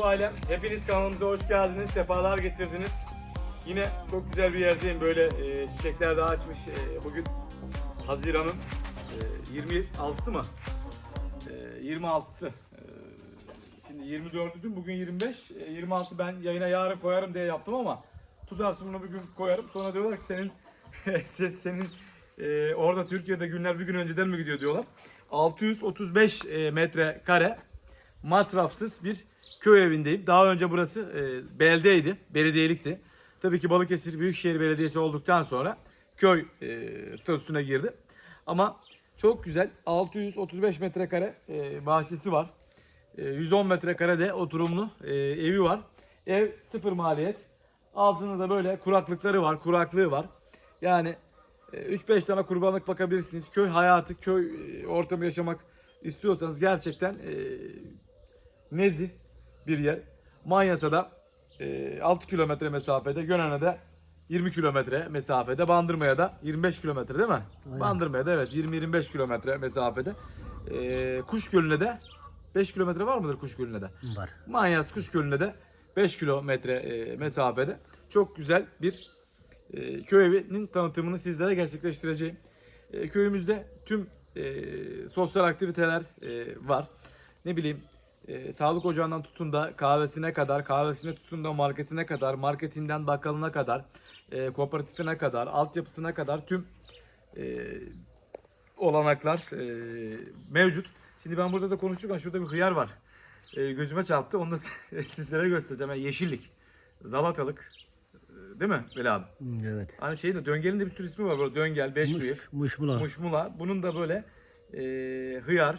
ailem. Hepiniz kanalımıza hoş geldiniz. Sefalar getirdiniz. Yine çok güzel bir yerdeyim. Böyle e, çiçekler de açmış. E, bugün Haziran'ın e, 26'sı mı? E, 26'sı. E, şimdi 24'ü dün, bugün 25. E, 26 ben yayına yarın koyarım diye yaptım ama tutarsın bunu bugün koyarım. Sonra diyorlar ki senin se- senin e, orada Türkiye'de günler bir gün önceden mi gidiyor diyorlar. 635 e, metre kare masrafsız bir köy evindeyim. Daha önce burası e, beldeydi, belediyelikti. Tabii ki Balıkesir Büyükşehir Belediyesi olduktan sonra köy e, statüsüne girdi. Ama çok güzel 635 metrekare e, bahçesi var. E, 110 metrekare de oturumlu e, evi var. Ev sıfır maliyet. Altında da böyle kuraklıkları var, kuraklığı var. Yani e, 3-5 tane kurbanlık bakabilirsiniz. Köy hayatı, köy e, ortamı yaşamak istiyorsanız gerçekten e, nezih bir yer. Manyasa'da e, 6 kilometre mesafede, Gönen'e 20 kilometre mesafede, Bandırma'ya da 25 kilometre değil mi? Aynen. Bandırma'ya da evet 20-25 kilometre mesafede. E, Kuş Gölü'ne de 5 kilometre var mıdır Kuş Gölü'ne de? Var. Manyas Kuş Gölü'ne de 5 kilometre e, mesafede. Çok güzel bir e, köy evinin tanıtımını sizlere gerçekleştireceğim. E, köyümüzde tüm e, sosyal aktiviteler e, var. Ne bileyim e, sağlık ocağından tutun da kahvesine kadar, kahvesine tutun da marketine kadar, marketinden bakkalına kadar, e, kooperatifine kadar, altyapısına kadar tüm e, olanaklar e, mevcut. Şimdi ben burada da konuşurken şurada bir hıyar var. E, gözüme çarptı. Onu da sizlere göstereceğim. Yani yeşillik, zalatalık. e, Değil mi Veli abi? Evet. Hani şeyin de döngelin de bir sürü ismi var. Böyle döngel, beş bıyık, Muş, muşmula. muşmula. Bunun da böyle e, hıyar.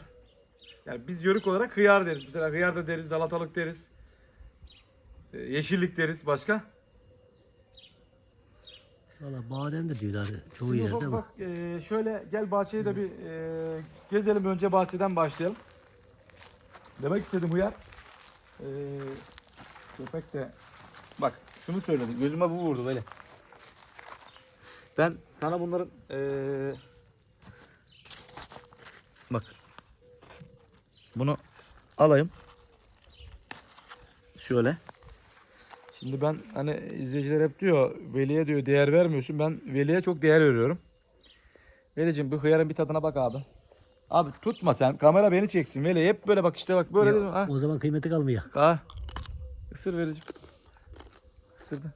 Yani biz yörük olarak hıyar deriz. Mesela hıyar da deriz, zalatalık deriz. E, yeşillik deriz. Başka? Valla badem de diyorlar çoğu Şimdi yerde ama. ufak, e, şöyle gel bahçeyi de bir e, gezelim. Önce bahçeden başlayalım. Demek istedim hıyar. E, köpek de bak şunu söyledi. Gözüme bu vurdu böyle. Ben sana bunların e, bak bunu alayım. Şöyle. Şimdi ben hani izleyiciler hep diyor Veli'ye diyor değer vermiyorsun. Ben Veli'ye çok değer veriyorum. Veli'cim bu hıyarın bir tadına bak abi. Abi tutma sen. Kamera beni çeksin Veli. Hep böyle bak işte bak böyle. Ya, ha. o zaman kıymeti kalmıyor. Ha. Isır Veli'cim. Isırdı.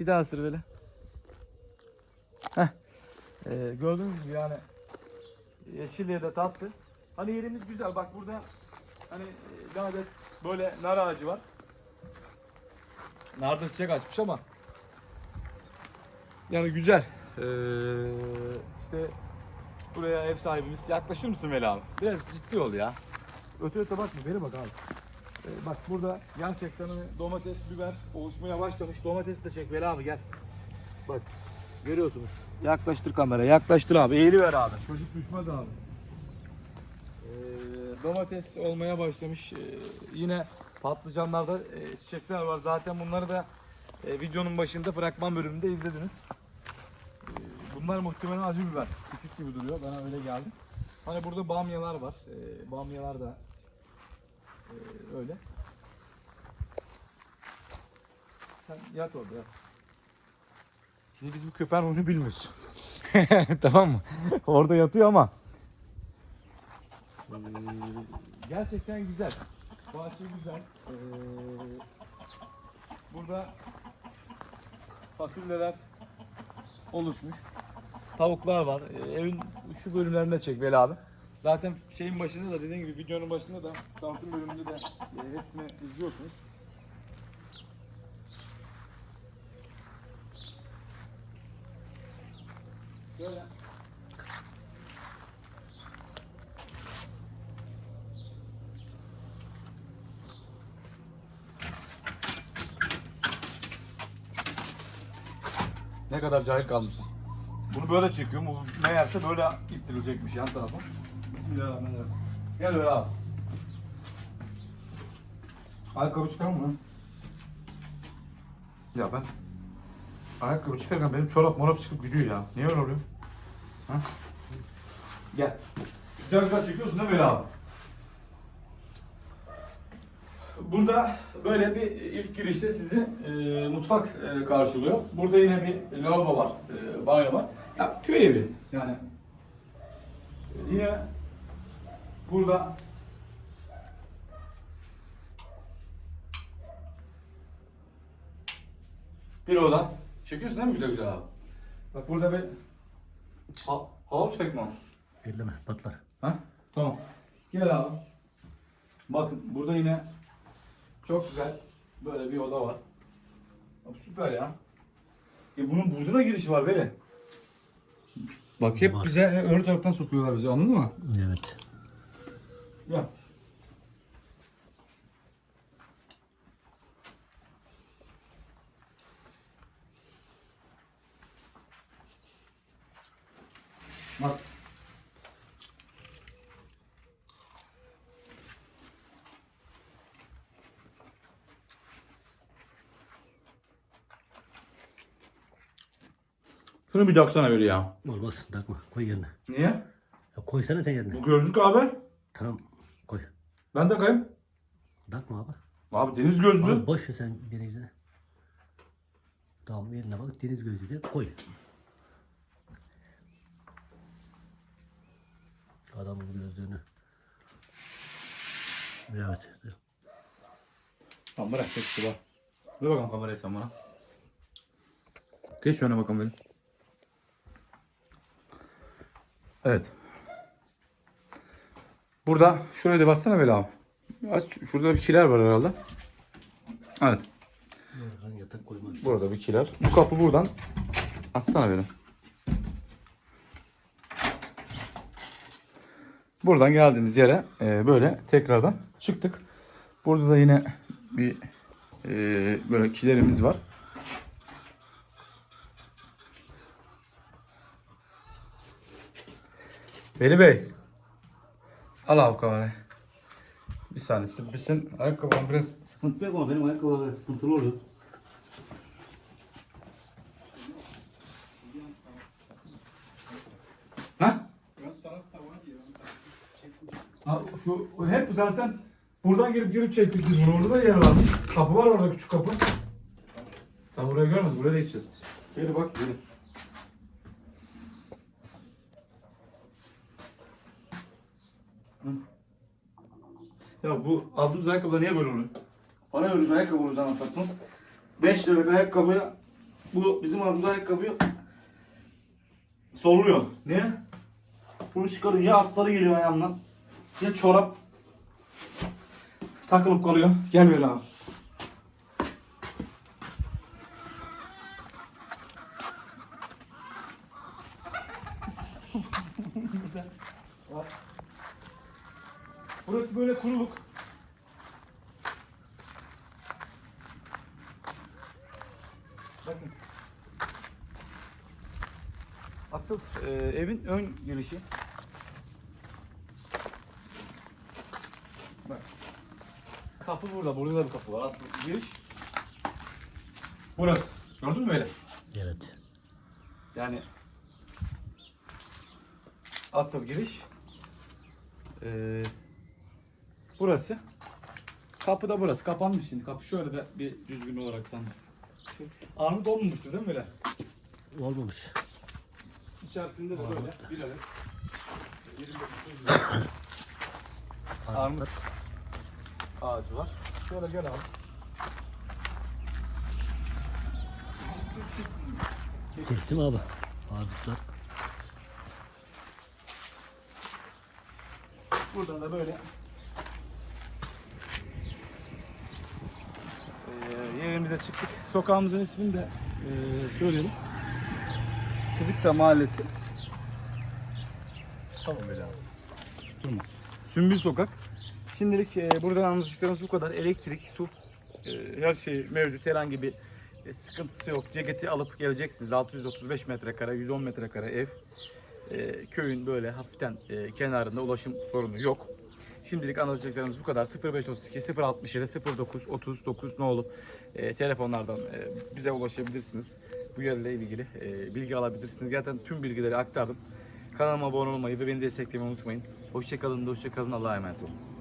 Bir daha ısır Veli. Heh. Ee, gördüğünüz gibi yani yeşilliğe de tatlı. Hani yerimiz güzel. Bak burada hani adet böyle nar ağacı var. Nar da çiçek açmış ama yani güzel. Ee, işte buraya ev sahibimiz yaklaşır mısın Veli abi? Biraz ciddi ol ya. Öte öte bakma beri bak abi. Ee, bak burada gerçekten hani domates, biber oluşmaya başlamış. Domates de çek Veli abi gel. Bak görüyorsunuz. Yaklaştır kamera, yaklaştır abi. Eğili ver abi. Çocuk düşmez abi. Ee, domates olmaya başlamış. Ee, yine patlıcanlarda e, çiçekler var. Zaten bunları da e, videonun başında fragman bölümünde izlediniz. Ee, bunlar muhtemelen acı biber. Küçük gibi duruyor. Bana öyle geldi. Hani burada bamyalar var. Ee, bamyalar da e, öyle. Sen yat orada yat. Şimdi biz bu köpeğin oyunu bilmiyoruz. tamam mı? Orada yatıyor ama. Ee, gerçekten güzel. Bahçe güzel. Ee, burada fasulyeler oluşmuş. Tavuklar var. Ee, evin şu bölümlerinde çek Veli abi. Zaten şeyin başında da dediğim gibi videonun başında da tanıtım bölümünde de e, hepsini izliyorsunuz. Böyle. Ne kadar cahil kalmışsın. Bunu böyle çekiyorum. Bu meğerse böyle ittirilecekmiş yan tarafa. Bismillahirrahmanirrahim. Gel böyle abi. Ayakkabı çıkar mı lan? Ya ben ayakkabı çıkarken benim çorap morap çıkıp gidiyor ya. Niye öyle oluyor? Ha? Gel. Güzel güzel çekiyorsun değil mi abi? Burada böyle bir ilk girişte sizi e, mutfak e, karşılıyor. Burada yine bir lavabo var, e, banyo var. Ya köy evi yani. E, Yine burada bir oda. Çekiyorsun değil mi güzel güzel abi? Bak burada bir ha, hava tüfek mi o? Elleme patlar. Ha? Tamam. Gel abi. Bakın burada yine çok güzel böyle bir oda var. Abi süper ya. E bunun burada da girişi var böyle. Bak hep Var. bize ön taraftan sokuyorlar bizi anladın mı? Evet. Ya. Bak. Şunu bir taksana böyle ya. Olmaz. Takma. Koy yerine. Niye? Ya koysana sen yerine. Bu gözlük abi. Tamam. Koy. Ben takayım. Takma abi. Abi deniz gözlüğü. Abi boş ver sen denizde. Tamam yerine bak. Deniz gözlüğü de koy. Adamın gözlüğünü. Evet. Tamam bırak tek var. Dur bakalım kamerayı sen bana. Geç şöyle bakalım benim. Evet. Burada şuraya da bassana böyle abi. Aç şurada bir kiler var herhalde. Evet. Burada bir kiler. Bu kapı buradan. Açsana beni. Buradan geldiğimiz yere e, böyle tekrardan çıktık. Burada da yine bir e, böyle kilerimiz var. Veli Bey. Al abi kamerayı. Bir saniye. Bizim ayakkabılar biraz Sıkıntı yok ama benim ayakkabılar sıkıntılı oluyor. Ha? Şu hep zaten buradan girip girip çektik biz bunu. Orada da yer varmış. Kapı var orada küçük kapı. Tam buraya görmedim. Buraya da gideceğiz. Gel bak gel. Ya bu aldığımız ayakkabılar niye böyle oluyor? Bana bir ayakkabı olur zaman satın. 5 liralık ayakkabıya bu bizim aldığımız ayakkabıyı soruluyor. Niye? Bunu çıkarınca ya astarı geliyor ayağımdan. Ya çorap takılıp kalıyor. Gel böyle abi. Burası böyle kuruluk. Bakın. Asıl e, evin ön girişi. Bak. Kapı burada. Burada da bir kapı var. Asıl giriş. Burası. Gördün mü böyle? Evet. Yani asıl giriş e, burası. Kapı da burası. Kapanmış şimdi. Kapı şöyle de bir düzgün olaraktan. Armut olmamıştır değil mi böyle? Olmamış. İçerisinde de böyle bir adet 29 Armut ağacı var. Şöyle gel abi. Çektim abi. Ağırlıklar. Buradan da böyle Ee, yerimize çıktık. Sokağımızın ismini de ee, söyleyelim. Kızıksa Mahallesi. Tamam abi. Durma. Sümbül Sokak. Şimdilik ee, buradan anlatacaklarımız bu kadar. Elektrik, su, ee, her şey mevcut. Herhangi bir e, sıkıntısı yok. Ceketi alıp geleceksiniz. 635 metrekare, 110 metrekare ev. Ee, köyün böyle hafiften e, kenarında ulaşım sorunu yok. Şimdilik anlatacaklarımız bu kadar. 0532 067 09 39 ne olup e, telefonlardan e, bize ulaşabilirsiniz. Bu yerle ilgili e, bilgi alabilirsiniz. Zaten tüm bilgileri aktardım. Kanalıma abone olmayı ve beni desteklemeyi unutmayın. Hoşçakalın, hoşçakalın. Allah'a emanet olun.